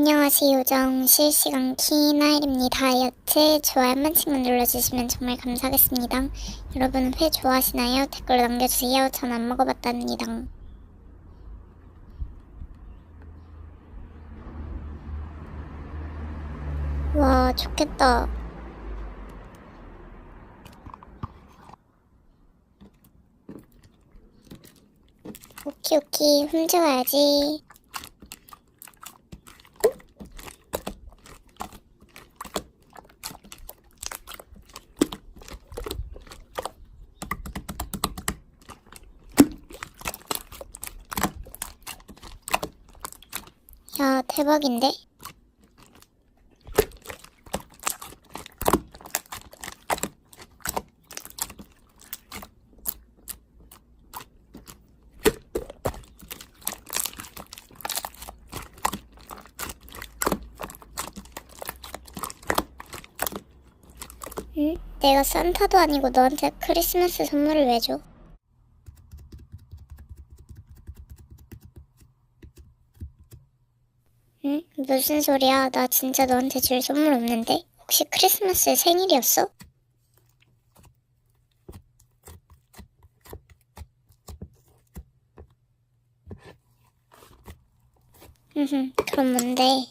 안녕하세요. 요정 실시간 키나일입니다. 다이어트 좋아요 한 번씩만 눌러주시면 정말 감사하겠습니다. 여러분 회 좋아하시나요? 댓글 남겨주세요. 전 안 먹어봤답니다. 와 좋겠다. 오키 오키 훔쳐가야지 야, 대박인데? 응? 내가 산타도 아니고 너한테 크리스마스 선물을 왜 줘? 무슨 소리야? 나 진짜 너한테 줄 선물 없는데? 혹시 크리스마스에 생일이었어? 흠흠, 그럼 뭔데?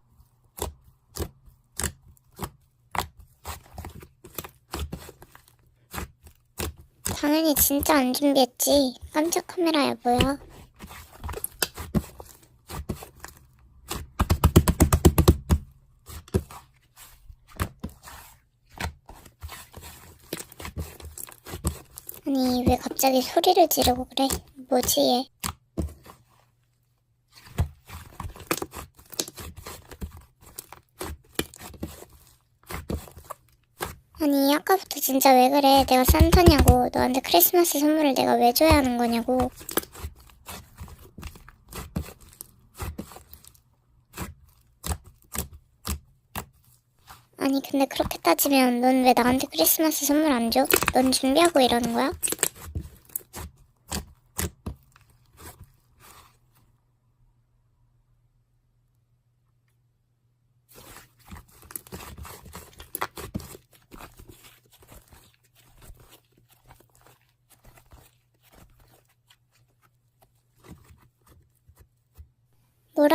당연히 진짜 안 준비했지. 깜짝 카메라야, 뭐야? 아니, 왜 갑자기 소리를 지르고 그래? 뭐지, 얘? 아니, 아까부터 진짜 왜 그래? 내가 산타냐고. 너한테 크리스마스 선물을 내가 왜 줘야 하는 거냐고. 아니, 근데 그렇게 따지면 넌 왜 나한테 크리스마스 선물 안 줘? 넌 준비하고 이러는 거야?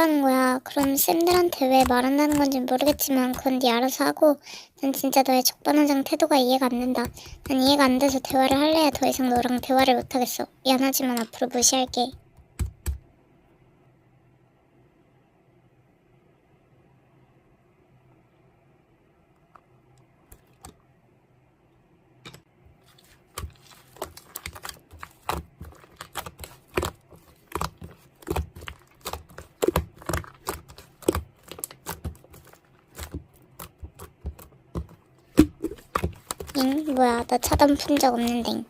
뭐라는 거야? 그럼 쌤들한테 왜 말 한다는 건지 모르겠지만 그건 네 알아서 하고 난 진짜 너의 적반하장 태도가 이해가 안 된다. 난 이해가 안 돼서 대화를 할래야 더 이상 너랑 대화를 못 하겠어. 미안하지만 앞으로 무시할게. 잉? 뭐야? 나 차단 푼 적 없는데.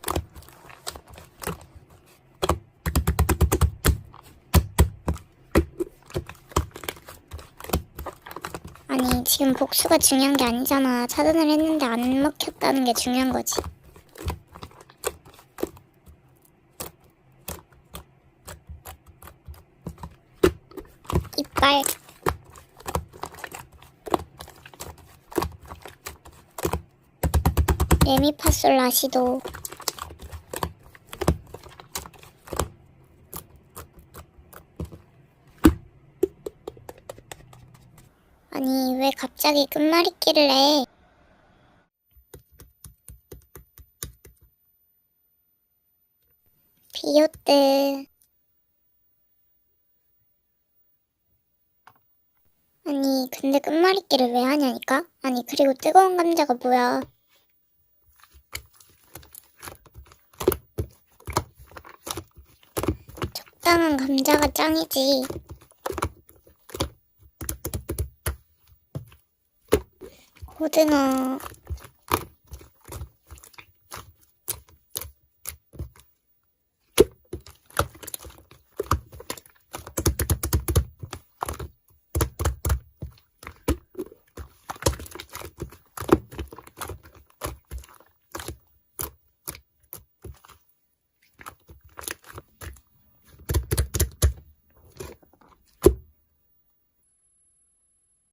아니, 지금 복수가 중요한 게 아니잖아. 차단을 했는데 안 먹혔다는 게 중요한 거지. 이빨. 레미파솔 라시도. 아니 왜 갑자기 끝말잇기를 해? 비오트. 아니 근데 끝말잇기를 왜 하냐니까? 아니 그리고 뜨거운 감자가 뭐야 적당한 감자가 짱이지. 고등어.